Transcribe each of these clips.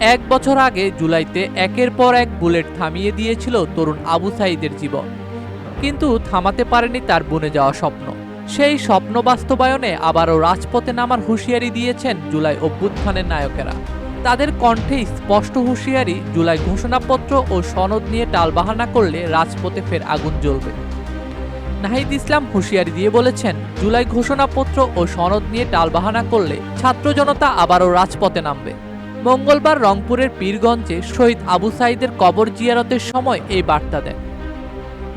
এক বছর আগে জুলাইতে একের পর এক বুলেট থামিয়ে দিয়েছিল তরুণ আবু সাইদের জীবন। কিন্তু থামাতে পারেনি তার বনে যাওয়া স্বপ্ন। সেই স্বপ্ন বাস্তবায়নে আবারও রাজপথে নামার হুঁশিয়ারি দিয়েছেন জুলাই অভ্যুত্থানের নায়কেরা। তাদের কণ্ঠে স্পষ্ট হুঁশিয়ারি জুলাই ঘোষণাপত্র ও সনদ নিয়ে টালবাহানা করলে রাজপথে ফের আগুন জ্বলবে। নাহিদ ইসলাম হুঁশিয়ারি দিয়ে বলেছেন, জুলাই ঘোষণাপত্র ও সনদ নিয়ে টালবাহানা করলে ছাত্র জনতা আবারও রাজপথে নামবে। মঙ্গলবার রংপুরের পীরগঞ্জে শহীদ আবু সাইদের কবর জিয়ারতের সময় এই বার্তা দেন।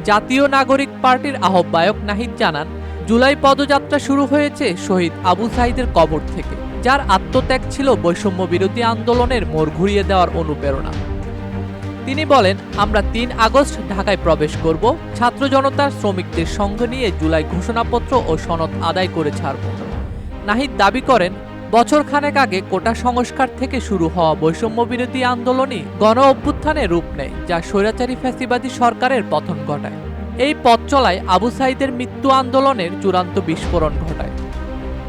জাতীয় নাগরিক পার্টির আহ্বায়ক নাহিদ জানান, জুলাই পদযাত্রা শুরু হয়েছে শহীদ আবু সাইদের কবর থেকে, যার আত্মত্যাগ ছিল বৈষম্য বিরোধী আন্দোলনের মোড় ঘুরিয়ে দেওয়ার অনুপ্রেরণা। তিনি বলেন, আমরা তিন আগস্ট ঢাকায় প্রবেশ করব, ছাত্র জনতার শ্রমিকদের সঙ্গে নিয়ে জুলাই ঘোষণাপত্র ও সনদ আদায় করে ছাড়ব। নাহিদ দাবি করেন বছর খানেক আগে কোটা সংস্কার থেকে শুরু হওয়া বৈষম্য বিরোধী আন্দোলনই গণ অভ্যুত্থানে রূপ নেয়, যা স্বৈরাচারী ফ্যাসিবাদী সরকারের পতন ঘটায়। এই পথ চলায় আবু সাইদের মৃত্যু আন্দোলনের চূড়ান্ত বিস্ফোরণ ঘটায়।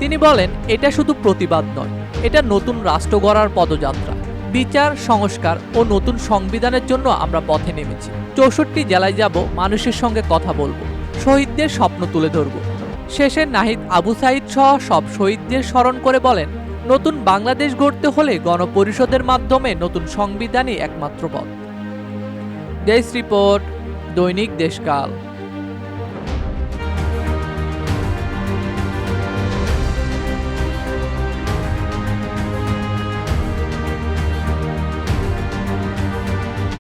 তিনি বলেন, এটা শুধু প্রতিবাদ নয়, এটা নতুন রাষ্ট্র গড়ার পদযাত্রা। বিচার, সংস্কার ও নতুন সংবিধানের জন্য আমরা পথে নেমেছি। চৌষট্টি জেলায় যাব, মানুষের সঙ্গে কথা বলব, শহীদদের স্বপ্ন তুলে ধরব। শেষে নাহিদ আবু সাইদ সহ সব শহীদদের স্মরণ করে বলেন, নতুন বাংলাদেশ গড়তে হলে গণপরিষদের মাধ্যমে নতুন সংবিধানই একমাত্র পথ। দেশ রিপোর্ট, দৈনিক দেশকাল।